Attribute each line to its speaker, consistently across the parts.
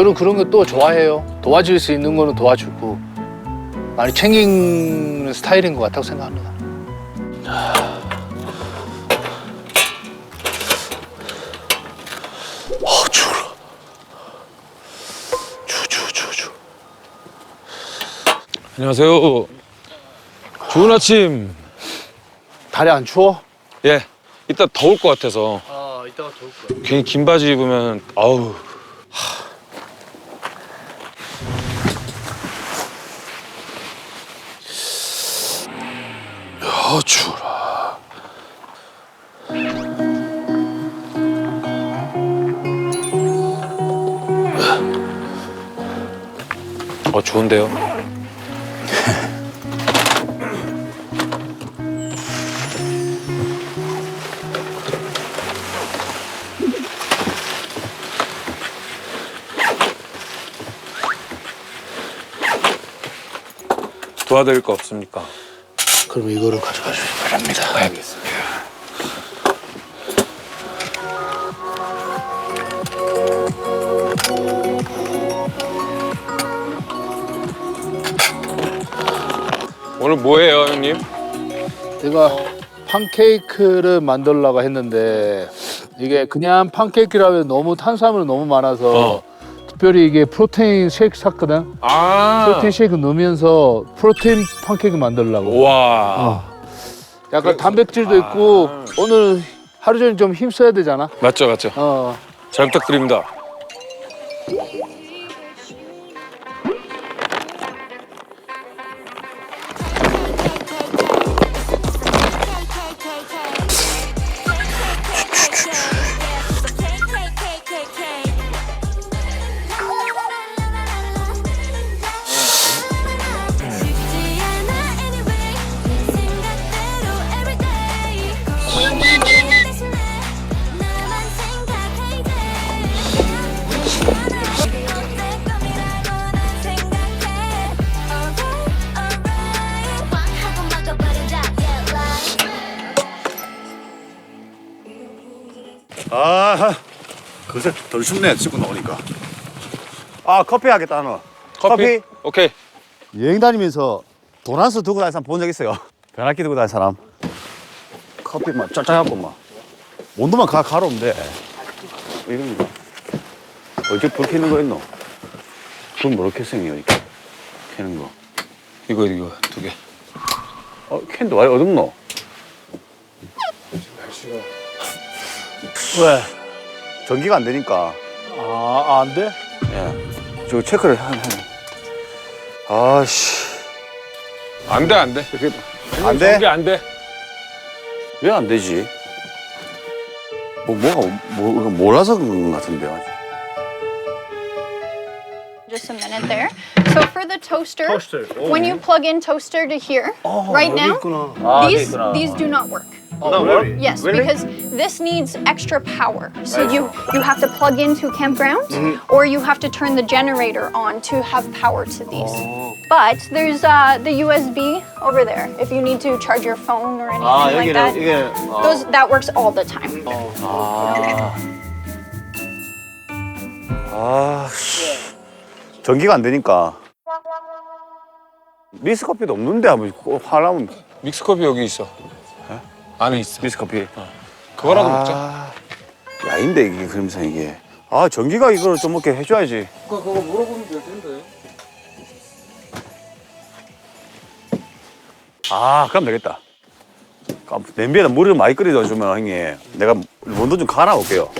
Speaker 1: 저는 그런 거 또 좋아해요. 도와줄 수 있는 거는 도와주고 많이 챙기는 스타일인 것 같다고 생각합니다. 아, 추워. 추추추추.
Speaker 2: 안녕하세요. 좋은 아침.
Speaker 1: 다리 안 추워?
Speaker 2: 예. 이따 더울 것 같아서
Speaker 1: 아, 이따가 더울 거야.
Speaker 2: 괜히 긴 바지 입으면 아우.
Speaker 1: 아, 추워라.
Speaker 2: 어 좋은데요. 도와드릴 거 없습니까?
Speaker 1: 그럼 이거를 가져가 주시기 바랍니다.
Speaker 2: 알겠습니다. 오늘 뭐해요, 형님?
Speaker 1: 제가 pan케이크를 만들려고 했는데 이게 그냥 pan케이크라면 너무 탄수화물이 너무 많아서
Speaker 2: 어.
Speaker 1: 특별히 이게 프로테인 쉐이크 샀거든.
Speaker 2: 아,
Speaker 1: 프로테인 쉐이크 넣으면서 프로테인 pan케이크 만들려고.
Speaker 2: 와.
Speaker 1: 어. 약간 단백질도 있고 오늘 하루 종일 좀 힘써야 되잖아.
Speaker 2: 맞죠, 맞죠.
Speaker 1: 어.
Speaker 2: 잘 부탁드립니다.
Speaker 3: 아, 그새 덜 춥네 씻고 나오니까. 아 커피 하겠다 너. 커피?
Speaker 2: 오케이.
Speaker 3: 여행 다니면서 수 두고 다니는 사람 본 적 있어요? 변압기 두고 다니는 사람. 커피 막 쩔쩔하고 막 온도만 가 가로면 돼. 이런 거. 어제 불 켜는 거 있노? 불 뭐렇게 생겨 이렇게 켜는 거.
Speaker 2: 이거 이거 두 개.
Speaker 3: 어 캔도 왜 어둡노?
Speaker 1: 왜?
Speaker 3: 전기가 안 되니까.
Speaker 1: 아, 안 돼?
Speaker 3: 예. 저 체크를 한 한. 아씨.
Speaker 2: 안 돼, 안 돼.
Speaker 3: 안 돼?
Speaker 2: 이게 안 돼.
Speaker 3: 왜 안 되지? 뭐 뭐가 뭐 몰라서 그런 것 같은데 아주.
Speaker 4: Just a minute there. So for the toaster,
Speaker 1: Toaster.
Speaker 4: when you plug in toaster to here, right now, these these do not work.
Speaker 3: No, really?
Speaker 4: Yes, because this needs extra power. So you you have to plug into campground, or you have to turn the generator on to have power to these. But there's uh, the USB over there if you need to charge your phone or anything like that. Those that works all the time.
Speaker 3: 아, 씨. 전기가 안 되니까. 미스커피도 없는데 한번 꼭 하려면
Speaker 2: 믹스커피 여기 있어. 안에 있어.
Speaker 3: 미스커피.
Speaker 2: 그거라도
Speaker 3: 아.
Speaker 2: 먹자.
Speaker 3: 야인데 이게 그러면서 이게. 아 전기가 이걸 좀 먹게 해줘야지.
Speaker 2: 그거 물어보면 될 텐데.
Speaker 3: 아 그럼 되겠다. 그럼 냄비에다 물을 좀 많이 끓여 주면 형님 내가 온도 좀 갈아 올게요.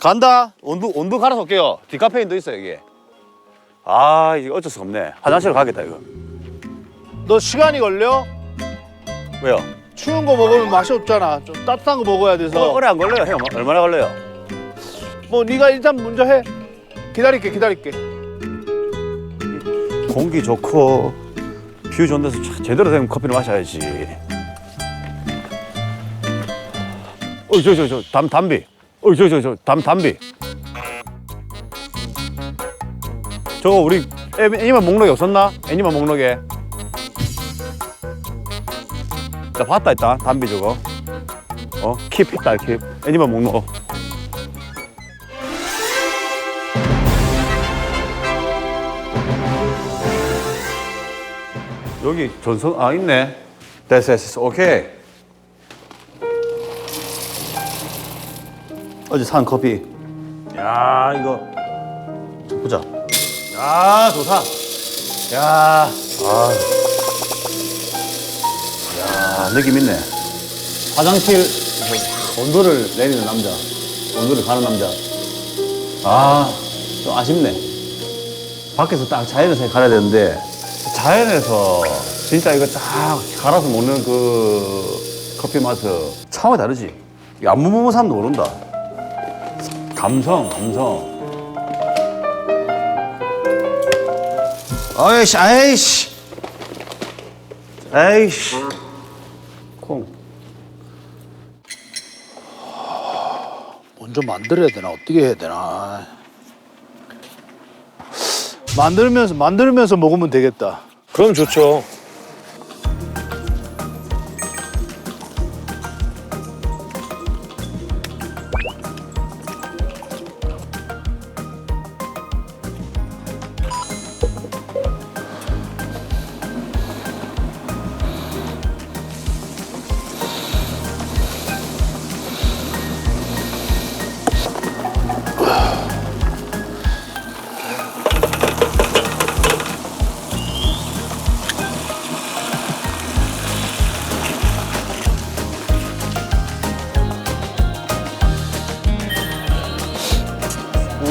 Speaker 3: 간다. 온도 온도 갈아서 올게요. 디카페인도 있어 여기. 아 이거 어쩔 수가 없네. 화장실 가겠다 이거.
Speaker 1: 너 시간이 걸려?
Speaker 3: 왜요?
Speaker 1: 추운 거 먹으면 맛이 없잖아. 좀 따뜻한 거 먹어야
Speaker 3: 어,
Speaker 1: 돼서.
Speaker 3: 오래 안 걸려요 형. 얼마나 걸려요?
Speaker 1: 뭐 네가 일단 먼저 해. 기다릴게, 기다릴게.
Speaker 3: 공기 좋고 뷰 좋은 데서 차- 제대로 된 커피를 마셔야지. 어이 저저 저 담 담비. 어이 저저 저 담 담비. 저거 우리 애- 애니멀 목록에 없었나? 애니멀 목록에. 자 봤다 일단 담비 저거. 어? 킵 했다 킵 애니멀 먹노 여기 전선 아 있네. 됐어 됐어 오케이. 어제 산 커피. 야 이거. 보자. 야 좋다. 야. 아. 야 느낌 있네. 화장실 온도를 내리는 남자, 온도를 가는 남자. 아, 좀 아쉽네. 밖에서 딱 자연에서 갈아야 되는데 자연에서 진짜 이거 딱 갈아서 먹는 그 커피 맛은 차원이 다르지. 이안 먹어본 사람도 모른다. 감성, 감성. 아이씨, 아이씨. 아이씨. 콩.
Speaker 1: 먼저 만들어야 되나 어떻게 해야 되나 만들면서 만들면서 먹으면 되겠다
Speaker 2: 그럼 좋죠.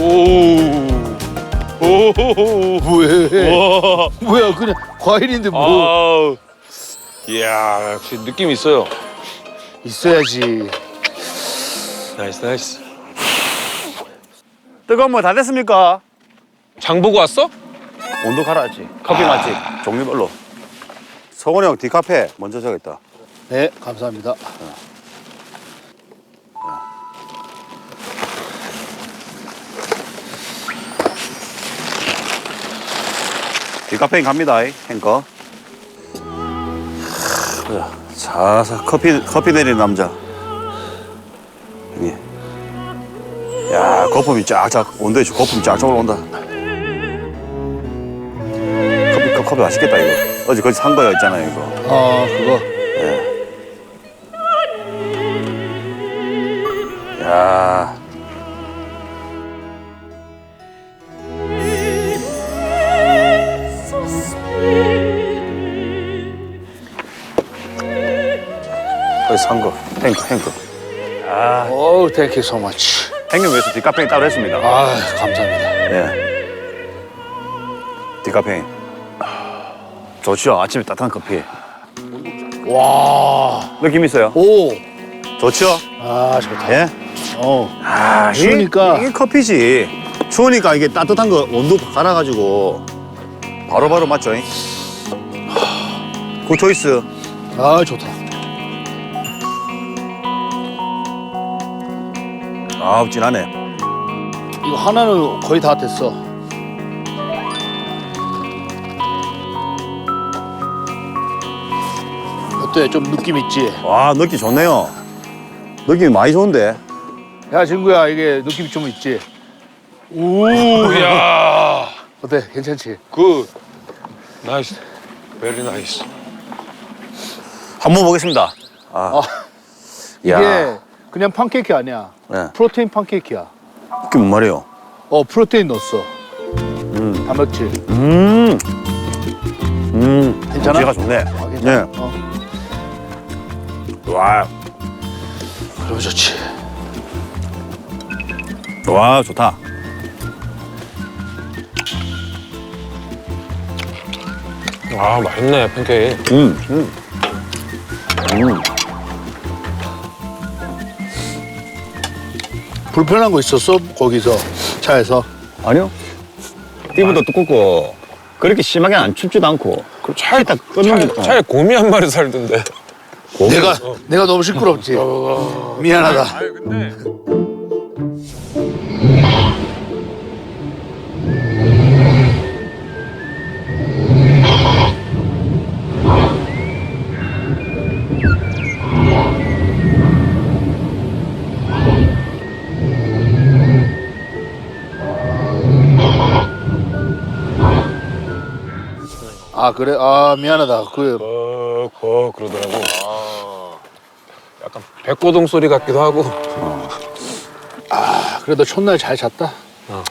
Speaker 2: 오. 오.
Speaker 1: 왜
Speaker 2: 와.
Speaker 1: 뭐야 그냥 과일인데 뭐
Speaker 2: 아우. 이야, 역시 느낌 있어요.
Speaker 1: 있어야지
Speaker 2: 나이스, 나이스.
Speaker 3: 뜨거운 물 다 됐습니까?
Speaker 2: 장 보고 왔어?
Speaker 3: 온도 갈아야지. 커피 맛집 종류별로. 성원이 형 디카페 먼저 저겠다.
Speaker 1: 네 감사합니다
Speaker 3: 디카페인 갑니다. 행거. 자사 커피 커피 내리는 남자. 형님. 야 거품이 쫙쫙 온도에 거품이 쫙쫙 올라온다. 커피 커- 커피 맛있겠다 이거. 어제 거기 산 거야 있잖아요 이거.
Speaker 1: 아 그거
Speaker 3: 야. 거기 산 거. 행거.
Speaker 1: 어우 땡큐 so much
Speaker 3: 행님 위해서 디카페인 따로 했습니다.
Speaker 1: 아 감사합니다
Speaker 3: 예. 디카페인. 좋죠. 아침에 따뜻한 커피.
Speaker 1: 와
Speaker 3: 느낌 있어요?
Speaker 1: 오.
Speaker 3: 좋죠?
Speaker 1: 아 좋다
Speaker 3: 예.
Speaker 1: 어
Speaker 3: 아,
Speaker 1: 추우니까.
Speaker 3: 이게, 이게 커피지. 추우니까 이게 따뜻한 거 온도 갈아가지고 바로바로 맞죠? 잉? 굿 초이스.
Speaker 1: 아 좋다
Speaker 3: 아우 진하네.
Speaker 1: 이거 하나는 거의 다 됐어 어때 좀 느낌 있지
Speaker 3: 와 느낌 좋네요. 느낌이 많이 좋은데.
Speaker 1: 야 친구야 이게 느낌 좀 있지
Speaker 2: 오, 야.
Speaker 1: 어때 괜찮지
Speaker 2: 굿. 나이스. 베리 나이스.
Speaker 3: 한번 보겠습니다. 아,
Speaker 1: 아, 이게
Speaker 3: 야.
Speaker 1: 그냥 pan케이크 아니야
Speaker 3: 네.
Speaker 1: 프로테인 pan케이크야
Speaker 3: 그게 뭔 말이에요?
Speaker 1: 어 프로테인 넣었어
Speaker 3: 음.
Speaker 1: 단백질
Speaker 3: 음. 음.
Speaker 1: 괜찮아?
Speaker 3: 제가 좋네.
Speaker 1: 아, 괜찮아?
Speaker 3: 네.
Speaker 1: 어,
Speaker 3: 와,
Speaker 1: 그럼 좋지
Speaker 3: 와 좋다.
Speaker 2: 아, 맛있네, 팬케이크.
Speaker 3: 음. 음. 음.
Speaker 1: 불편한 거 있었어 거기서 차에서
Speaker 3: 아니요. 띠부도 두껍고 그렇게 심하게 안 춥지도 않고
Speaker 2: 그럼 차에
Speaker 3: 딱 끊는
Speaker 2: 차에,
Speaker 3: 거.
Speaker 2: 차에 곰이 한 마리 살던데.
Speaker 1: 내가 내가 너무 시끄럽지 미안하다
Speaker 2: 아유, 근데.
Speaker 1: 아 그래? 아 미안하다. 그
Speaker 2: 퍽퍽 그러더라고. 약간 백고동 소리 같기도 하고.
Speaker 1: 그래도 첫날 잘 잤다.
Speaker 2: 어.